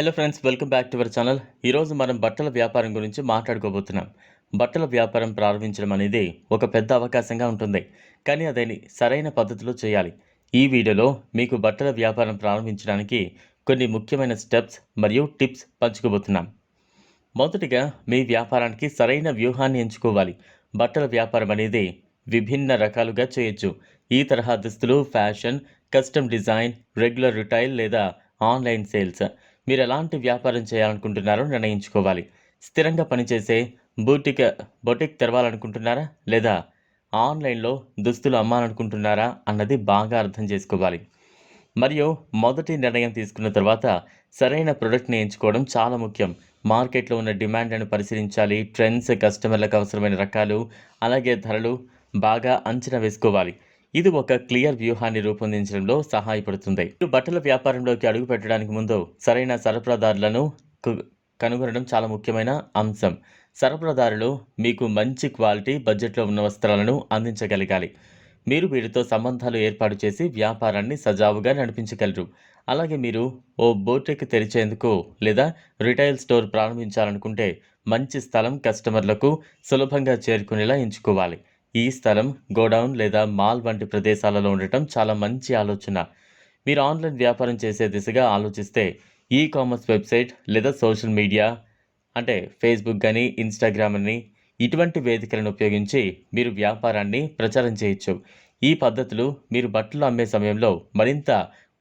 Hello friends welcome back to our channel ఈరోజు మనం బట్టల వ్యాపారం గురించి మాట్లాడుకోబోతున్నాం. బట్టల వ్యాపారం ప్రారంభించడం అనేది ఒక పెద్ద అవకాశంగా ఉంటుంది. కానీ అదని సరైన పద్ధతిలో చేయాలి. ఈ వీడియోలో మీకు బట్టల వ్యాపారం ప్రారంభించడానికి కొన్ని ముఖ్యమైన స్టెప్స్ మరియు టిప్స్ పంచుకోబోతున్నాం. మొదటిగా మీ వ్యాపారానికి సరైన వ్యూహాన్ని ఎంచుకోవాలి. బట్టల వ్యాపారం అనేది విభిన్న రకాలుగా చేయొచ్చు. ఈ తరహా దుస్తులు fashion custom design regular retail లేదా ఆన్లైన్ సేల్స్ మీరు ఎలాంటి వ్యాపారం చేయాలనుకుంటున్నారో నిర్ణయించుకోవాలి. స్థిరంగా పనిచేసే బూటిక్ బొటిక్ తెరవాలనుకుంటున్నారా? లేదా ఆన్లైన్లో దుస్తులు అమ్మాలనుకుంటున్నారా? అన్నది బాగా అర్థం చేసుకోవాలి. మరియు మొదటి నిర్ణయం తీసుకున్న తర్వాత సరైన ప్రొడక్ట్ని ఎంచుకోవడం చాలా ముఖ్యం. మార్కెట్లో ఉన్న డిమాండ్లను పరిశీలించాలి. ట్రెండ్స్ కస్టమర్లకు అవసరమైన రకాలు అలాగే ధరలు బాగా అంచనా వేసుకోవాలి. ఇది ఒక క్లియర్ వ్యూహాన్ని రూపొందించడంలో సహాయపడుతుంది. బట్టల వ్యాపారంలోకి అడుగు పెట్టడానికి ముందు సరైన సరఫరాదారులను కనుగొనడం చాలా ముఖ్యమైన అంశం. సరఫరాదారులు మీకు మంచి క్వాలిటీ బడ్జెట్లో ఉన్న వస్త్రాలను అందించగలగాలి. మీరు వీరితో సంబంధాలు ఏర్పాటు చేసి వ్యాపారాన్ని సజావుగా నడిపించగలరు. అలాగే మీరు ఓ బోటెక్ తెరిచేందుకు లేదా రిటైల్ స్టోర్ ప్రారంభించాలనుకుంటే మంచి స్థలం కస్టమర్లకు సులభంగా చేరుకునేలా ఎంచుకోవాలి. ఈ స్థలం గోడౌన్ లేదా మాల్ వంటి ప్రదేశాలలో ఉండటం చాలా మంచి ఆలోచన. మీరు ఆన్లైన్ వ్యాపారం చేసే దిశగా ఆలోచిస్తే ఈ కామర్స్ వెబ్సైట్ లేదా సోషల్ మీడియా అంటే ఫేస్బుక్ కానీ ఇన్స్టాగ్రామ్ అని ఇటువంటి వేదికలను ఉపయోగించి మీరు వ్యాపారాన్ని ప్రచారం చేయొచ్చు. ఈ పద్ధతులు మీరు బట్టలు అమ్మే సమయంలో మరింత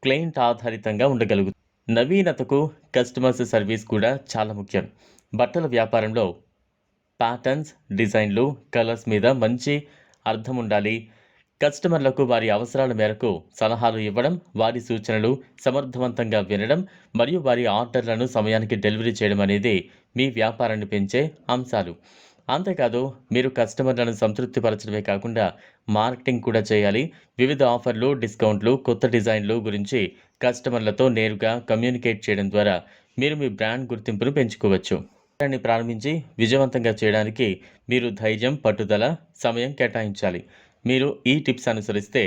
క్లయింట్ ఆధారితంగా ఉండగలుగుతారు. నవీనతకు కస్టమర్స్ సర్వీస్ కూడా చాలా ముఖ్యం. బట్టల వ్యాపారంలో ప్యాటర్న్స్ డిజైన్లు కలర్స్ మీద మంచి అర్థం ఉండాలి కస్టమర్లకు వారి అవసరాల మేరకు సలహాలు ఇవ్వడం వారి సూచనలు సమర్థవంతంగా వినడం మరియు వారి ఆర్డర్లను సమయానికి డెలివరీ చేయడం అనేది మీ వ్యాపారాన్ని పెంచే అంశాలు. అంతేకాదు మీరు కస్టమర్లను సంతృప్తిపరచడమే కాకుండా మార్కెటింగ్ కూడా చేయాలి. వివిధ ఆఫర్లు డిస్కౌంట్లు కొత్త డిజైన్లు గురించి కస్టమర్లతో నేరుగా కమ్యూనికేట్ చేయడం ద్వారా మీరు మీ బ్రాండ్ గుర్తింపును పెంచుకోవచ్చు. వ్యాపారాన్ని ప్రారంభించి విజయవంతంగా చేయడానికి మీరు ధైర్యం పట్టుదల సమయం కేటాయించాలి. మీరు ఈ టిప్స్ అనుసరిస్తే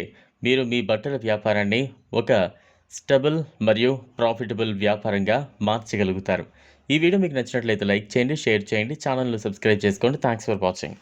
మీరు మీ బట్టల వ్యాపారాన్ని ఒక స్టబుల్ మరియు ప్రాఫిటబుల్ వ్యాపారంగా మార్చగలుగుతారు. ఈ వీడియో మీకు నచ్చినట్లయితే లైక్ చేయండి షేర్ చేయండి ఛానల్ను సబ్స్క్రైబ్ చేసుకోండి. Thanks for watching.